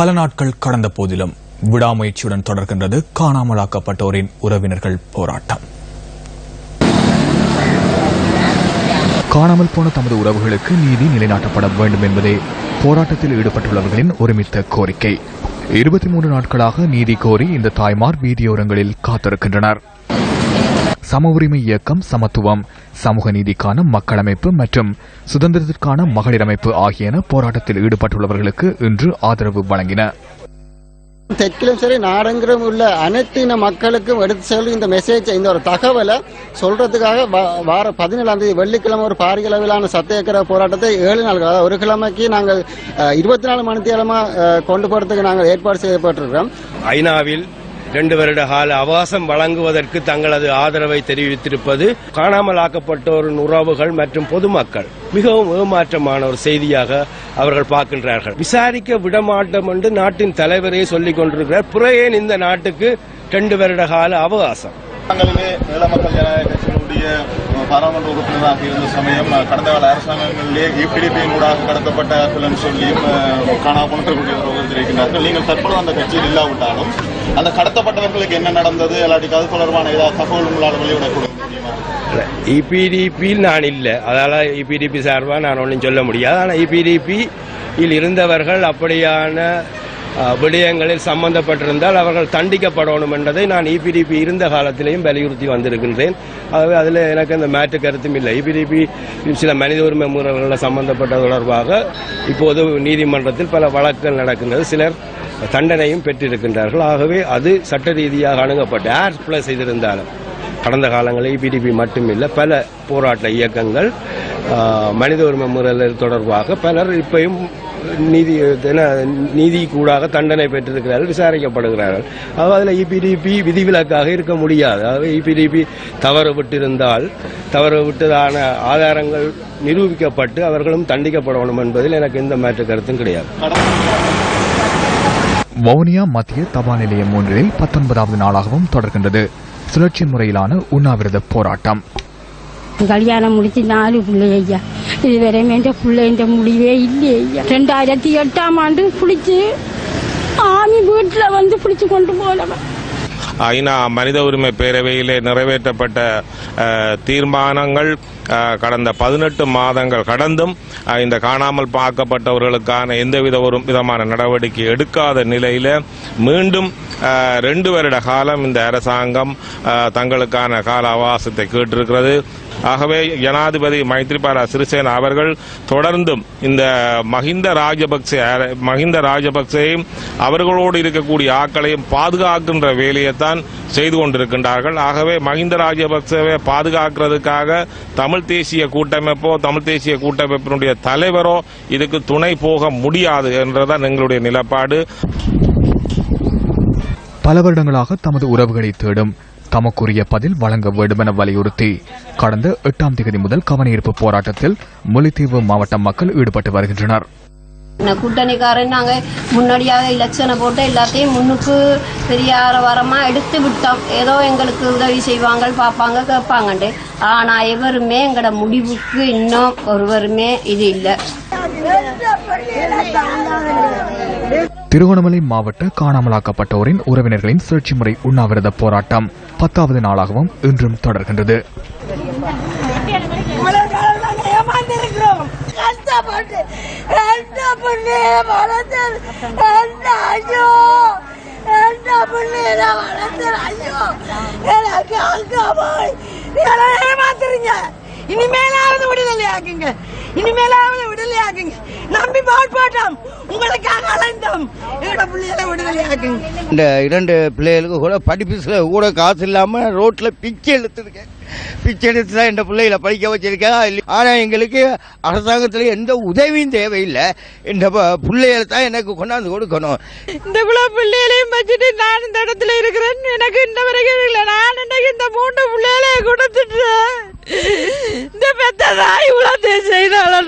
பல நாட்கள் கடந்த போதிலும் விடாமுயற்சியுடன் தொடர்கின்றது காணாமலாக்கப்பட்டோரின் உறவினர்கள் போராட்டம். காணாமல் போன தமது உறவுகளுக்கு நீதி நிலைநாட்டப்பட வேண்டும் என்பதே போராட்டத்தில் ஈடுபட்டுள்ளவர்களின் ஒருமித்த கோரிக்கை. இருபத்தி மூன்று நாட்களாக நீதி கோரி இந்த தாய்மார் வீதியோரங்களில் காத்திருக்கின்றனர். சம உரிமை இயக்கம் சமத்துவம் சமூக நீதிக்கான மக்கள் அமைப்பு மற்றும் சுதந்திரத்திற்கான மகளிர் அமைப்பு ஆகியன போராட்டத்தில் ஈடுபட்டுள்ளவர்களுக்கு இன்று ஆதரவு வழங்கின. தெற்கிலும் சரி நாடெங்கிலும் உள்ள அனைத்து இன மக்களுக்கும் எடுத்து செல்லும் இந்த மெசேஜ் இந்த ஒரு தகவலை சொல்றதுக்காக வா- வார பதினேழாம் தேதி வெள்ளிக்கிழமை ஒரு பாரிய அளவிலான சத்தியாகிரக போராட்டத்தை ஏழு அதாவது ஒரு கிழமைக்கு நாங்கள் இருபத்தி நாலு மணி தேலமா கொண்டு போறதுக்கு நாங்கள் ஏற்பாடு செய்யப்பட்டிருக்கிறோம். ஐநாவில் இரண்டு வருட கால அவகாசம் வழங்குவதற்கு தங்களது ஆதரவை தெரிவித்திருப்பது காணாமல் ஆக்கப்பட்டோரின் உறவுகள் மற்றும் பொதுமக்கள் மிகவும் ஏமாற்றமான ஒரு செய்தியாக அவர்கள் பார்க்கின்றார்கள். விசாரிக்க விடமாட்டோம் என்று நாட்டின் தலைவரே சொல்லிக் கொண்டிருக்கிறார். புறையேன் இந்த நாட்டுக்கு இரண்டு வருட கால அவகாசம். பாராளுமன்ற உறுப்பினராக இருந்த சமயம் கடந்த கால அரசாங்கங்களிலே இபிடிபியின் ஊடாக கடத்தப்பட்ட சொல்லியும் காணா காணாமல் தெரிவிக்கின்றார்கள். நீங்கள் தற்போது அந்த கட்சியில் இல்லாவிட்டாலும் அந்த கடத்தப்பட்டவர்களுக்கு என்ன நடந்தது? இல்லாட்டி அது தொடர்பான ஏதாவது தகவல் உங்களால் வெளியிடக் முடியுமா? இபிடிபியில் நான் இல்லை. அதால இபிடிபி சார்பாக நான் ஒன்றும் சொல்ல முடியாது. ஆனால் இபிடிபியில் இருந்தவர்கள் அப்படியான விடயங்களில் சம்பந்தப்பட்டிருந்தால் அவர்கள் தண்டிக்கப்படணும் என்பதை நான் இபிடிபி இருந்த காலத்திலேயும் வலியுறுத்தி வந்திருக்கின்றேன். ஆகவே அதில் எனக்கு அந்த மேட்டு கருத்தும் இல்லை. இபிடிபி சில மனித உரிமை மீறல்களில் சம்பந்தப்பட்ட தொடர்பாக இப்போது நீதிமன்றத்தில் பல வழக்குகள் நடக்கின்றது. சிலர் தண்டனையும் பெற்றிருக்கின்றார்கள். ஆகவே அது சட்ட ரீதியாக அணுகப்பட்டு ஆர் பிளஸ் செய்திருந்தாலும் கடந்த காலங்களில் பிடிபி மட்டுமில்லை பல போராட்ட இயக்கங்கள் மனித உரிமை முறையில் தொடர்பாக பலர் இப்பயும் நீதி நீதி கூடாக தண்டனை பெற்றிருக்கிறார்கள் விசாரிக்கப்படுகிறார்கள். அதாவது அதில் இபிடிபி விதிவிலக்காக இருக்க முடியாது. அதாவது இபிடிபி தவறு விட்டிருந்தால் தவறு விட்டதான ஆதாரங்கள் நிரூபிக்கப்பட்டு அவர்களும் தண்டிக்கப்படணும் என்பதில் எனக்கு எந்த மாற்று கருத்தும் கிடையாது. வவுனியா மத்திய தபால் நிலையம் ஒன்றில் பத்தொன்பதாவது நாளாகவும் தொடர்கின்றது. சுழற்சி முறையிலான உண்ணாவிரத போராட்டம். கல்யாணம் முடிச்சு நாலு பிள்ளை ஐயா இதுவரை என்ற பிள்ளைன்ற முடிவே இல்லை ஐயா ரெண்டாயிரத்தி எட்டாம் ஆண்டு பிடிச்சு ஆமி வீட்டுல வந்து பிடிச்சு கொண்டு போனவன். ஐநா மனித உரிமை பேரவையிலே நிறைவேற்றப்பட்ட தீர்மானங்கள் கடந்த பதினெட்டு மாதங்கள் கடந்தும் இந்த காணாமல் பார்க்கப்பட்டவர்களுக்கான எந்தவித ஒரு விதமான நடவடிக்கை எடுக்காத நிலையில மீண்டும் ரெண்டு வருட காலம் இந்த அரசாங்கம் தங்களுக்கான கால அவகாசத்தை கேட்டிருக்கிறது. ஆகவே ஜனாதிபதி மைத்ரிபால சிறிசேனா அவர்கள் தொடர்ந்தும் இந்த மஹிந்த ராஜபக்சே அர- மஹிந்த ராஜபக்சேயும் அவர்களோடு இருக்கக்கூடிய ஆக்களையும் பாதுகாக்கின்ற வேலையைத்தான் செய்து கொண்டிருக்கின்றார்கள். ஆகவே மஹிந்த ராஜபக்சேவை பாதுகாக்கிறதுக்காக தமிழ் தேசிய கூட்டமைப்போ தமிழ் தேசிய கூட்டமைப்பினுடைய தலைவரோ இதுக்கு துணை போக முடியாது என்றதான் எங்களுடைய நிலப்பாடு. பல வருடங்களாக தமது உறவுகளை தேடும் தமக்குரிய பதில் வழங்க வேண்டும் என வலியுறுத்தி கடந்த எட்டாம் தேதி முதல் கவனஈர்ப்பு போராட்டத்தில் முல்லைத்தீவு மாவட்ட மக்கள் ஈடுபட்டு வருகின்றனர். கூட்டணிக்காரன் நாங்க முன்னாடியாக எலெக்ஷனை போட்டு எல்லாத்தையும் முன்னுக்கு பெரிய ஆரவாரமா எடுத்து விட்டோம். ஏதோ எங்களுக்கு உதவி செய்வாங்க பார்ப்பாங்க கேட்பாங்கண்டு ஆனா எவருமே எங்களோட முடிவுக்கு இன்னும் ஒருவருமே இது இல்லை. திருகோணமலை மாவட்ட காணாமலாக்கப்பட்டோரின் உறவினர்களின் சுழற்சி முறை உண்ணாவிரத போராட்டம் பத்தாவது நாளாகவும் இன்றும் தொடர்கின்றது. ஏமாந்திருக்கிறோம் கஷ்டப்பட்டு வளர்த்து ஐயோ எனக்கு அங்க போய் ஏமாத்துறீங்க இனிமேலாவது விடுதலையாக்குங்க இனிமேலாவது விடுதலையாக்குங்க நம்பி பாட்பாட்டோம் உங்களுக்காக அலைந்தோம். எங்களோட பிள்ளைகளை விடுதலையாக்குங்க. இந்த இரண்டு பிள்ளைகளுக்கு கூட படிப்பு கூட காசு இல்லாமல் ரோட்டில் பிச்சை எடுத்துருக்கேன். பிச்சை எடுத்து தான் இந்த பிள்ளைகளை படிக்க வச்சிருக்கேன். ஆனால் எங்களுக்கு அரசாங்கத்தில் எந்த உதவியும் தேவையில்லை. இந்த பிள்ளைகளை தான் எனக்கு கொண்டாந்து கொடுக்கணும். இந்த குல பிள்ளைகளையும் வச்சுட்டு நான் இந்த இடத்துல இருக்கிறேன் எனக்கு இந்த வரைக்கும் இல்லை. நான் இன்னைக்கு இந்த மூன்று பிள்ளைகளையும் கொடுத்துட்டேன். De petterai una tesera alla